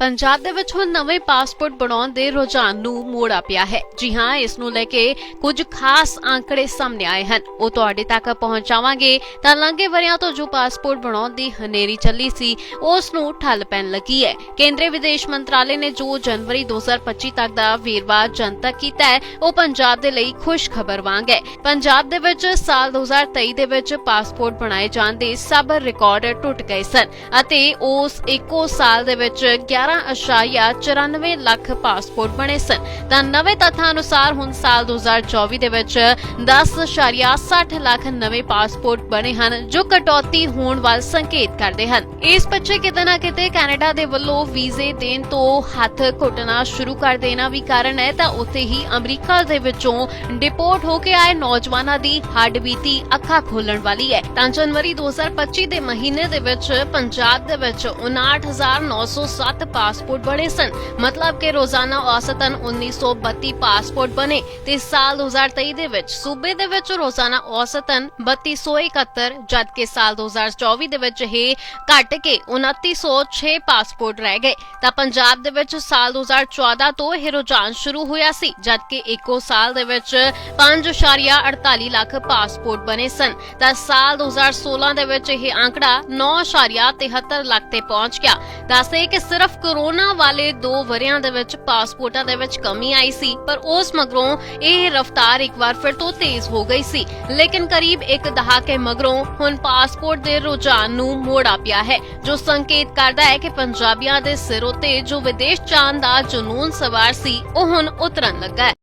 ਪੰਜਾਬ ਦੇ ਵਿੱਚ ਹੁਣ ਨਵੇਂ ਪਾਸਪੋਰਟ ਬਣਾਉਣ ਦੇ ਰੁਝਾਨ ਨੂੰ ਮੋੜਾ ਪਿਆ ਹੈ। ਜੀ ਹਾਂ, ਇਸ ਨੂੰ ਲੈ ਕੇ ਕੁਝ ਖਾਸ ਅੰਕੜੇ ਸਾਹਮਣੇ ਆਏ ਹਨ। ਉਹ ਤੁਹਾਡੇ ਤੱਕ ਪਹੁੰਚਾਵਾਂਗੇ। ਤਾਂ ਲੰਘੇ ਵਰਿਆਂ ਤੋਂ ਜੋ ਪਾਸਪੋਰਟ ਬਣਾਉਣ ਦੀ ਹਨੇਰੀ ਚੱਲੀ ਸੀ, ਉਸ ਨੂੰ ਠੱਲ ਪੈਣ ਲੱਗੀ ਹੈ। ਕੇਂਦਰੀ ਵਿਦੇਸ਼ ਮੰਤਰਾਲੇ ਨੇ ਜੋ ਜਨਵਰੀ 2025 ਤੱਕ ਦਾ ਵੇਰਵਾ ਜਨਤਕ ਕੀਤਾ ਹੈ, ਉਹ ਪੰਜਾਬ ਦੇ ਲਈ ਖੁਸ਼ ਖਬਰ ਵਾਂਗ ਹੈ। ਪੰਜਾਬ ਦੇ ਵਿੱਚ ਸਾਲ 2023 ਦੇ ਵਿੱਚ ਪਾਸਪੋਰਟ ਬਣਾਏ ਜਾਣ ਦੇ ਸਭ ਰਿਕਾਰਡ ਟੁੱਟ ਗਏ ਸਨ ਅਤੇ ਉਸ ਇੱਕੋ ਸਾਲ ਦੇ ਵਿੱਚ 11.94 ਲੱਖ ਪਾਸਪੋਰਟ ਬਣੇ ਸਨ। ਤਾਂ ਨਵੇਂ ਤੱਥਾਂ ਅਨੁਸਾਰ ਹੁਣ ਸਾਲ 2024 ਦੇ ਵਿੱਚ 10.60 ਲੱਖ ਨਵੇਂ ਪਾਸਪੋਰਟ ਬਣੇ ਹਨ, ਜੋ ਕਟੌਤੀ ਹੋਣ ਵੱਲ ਸੰਕੇਤ ਕਰਦੇ ਹਨ। ਇਸ ਪਿੱਛੇ ਕਿਤੇ ਨਾ ਕਿਤੇ ਕੈਨੇਡਾ ਦੇ ਵੱਲੋਂ ਵੀਜ਼ੇ ਦੇਣ ਤੋਂ ਹੱਥ ਘੁੱਟਣਾ ਸ਼ੁਰੂ ਕਰ ਦੇਣਾ ਵੀ ਕਾਰਨ ਹੈ, ਤਾਂ ਉੱਥੇ ਹੀ ਅਮਰੀਕਾ ਦੇ ਵਿੱਚੋਂ ਡਿਪੋਰਟ ਹੋ ਕੇ ਆਏ ਨੌਜਵਾਨਾਂ ਦੀ ਹੱਡਬੀਤੀ ਅੱਖਾਂ ਖੋਲਣ ਵਾਲੀ ਹੈ। ਤਾਂ ਜਨਵਰੀ 2025 ਦੇ ਮਹੀਨੇ ਦੇ ਵਿੱਚ ਪੰਜਾਬ ਦੇ ਵਿੱਚ 59907 ਪਾਸਪੋਰਟ ਬਣੇ ਸਨ ਮਤਲਬ ਕਿ ਰੋਜ਼ਾਨਾ ਔਸਤਨ 1932 ਪਾਸਪੋਰਟ ਬਣੇ ਤੇ ਸਾਲ 2023 ਦੇ ਵਿੱਚ ਸੂਬੇ ਦੇ ਵਿੱਚ ਰੋਜ਼ਾਨਾ ਔਸਤਨ 3271 ਜਦਕਿ ਸਾਲ 2024 ਦੇ ਵਿੱਚ ਇਹ ਘਟ ਕੇ 2906 ਪਾਸਪੋਰਟ ਰਹਿ ਗਏ ਤਾਂ ਪੰਜਾਬ ਦੇ ਵਿੱਚ ਸਾਲ 2014 ਤੋਂ ਇਹ ਰੁਝਾਨ ਸ਼ੁਰੂ ਹੋਇਆ ਸੀ ਜਦਕਿ ਇੱਕੋ ਸਾਲ ਦੇ ਵਿੱਚ 5.48 ਲੱਖ ਪਾਸਪੋਰਟ ਬਣੇ ਸਨ ਤਾਂ ਸਾਲ 2016 ਦੇ ਵਿੱਚ ਇਹ ਅੰਕੜਾ 9.73 ਲੱਖ ਤੇ ਪਹੁੰਚ ਗਿਆ ਦੱਸਦੇ ਕਿ ਸਿਰਫ ਕੋਰੋਨਾ ਵਾਲੇ 2 ਵਰਿਆਂ ਦੇ ਵਿੱਚ ਪਾਸਪੋਰਟਾਂ ਦੇ ਵਿੱਚ ਕਮੀ ਆਈ ਸੀ, ਪਰ ਉਸ ਮਗਰੋਂ ਇਹ ਰਫ਼ਤਾਰ ਇੱਕ ਵਾਰ ਫਿਰ ਤੋਂ ਤੇਜ਼ ਹੋ ਗਈ ਸੀ। ਲੇਕਿਨ ਕਰੀਬ ਇੱਕ ਦਹਾਕੇ ਮਗਰੋਂ ਹੁਣ ਪਾਸਪੋਰਟ ਦੇ ਰੁਝਾਨ ਨੂੰ ਮੋੜਾ ਪਿਆ ਹੈ, ਜੋ ਸੰਕੇਤ ਕਰਦਾ ਹੈ ਕਿ ਪੰਜਾਬੀਆਂ ਦੇ ਸਿਰ ਉਤੇ ਜੋ ਵਿਦੇਸ਼ ਜਾਣ ਦਾ ਜਨੂਨ ਸਵਾਰ ਸੀ, ਉਹ ਹੁਣ ਉਤਰਨ ਲੱਗਾ ਹੈ।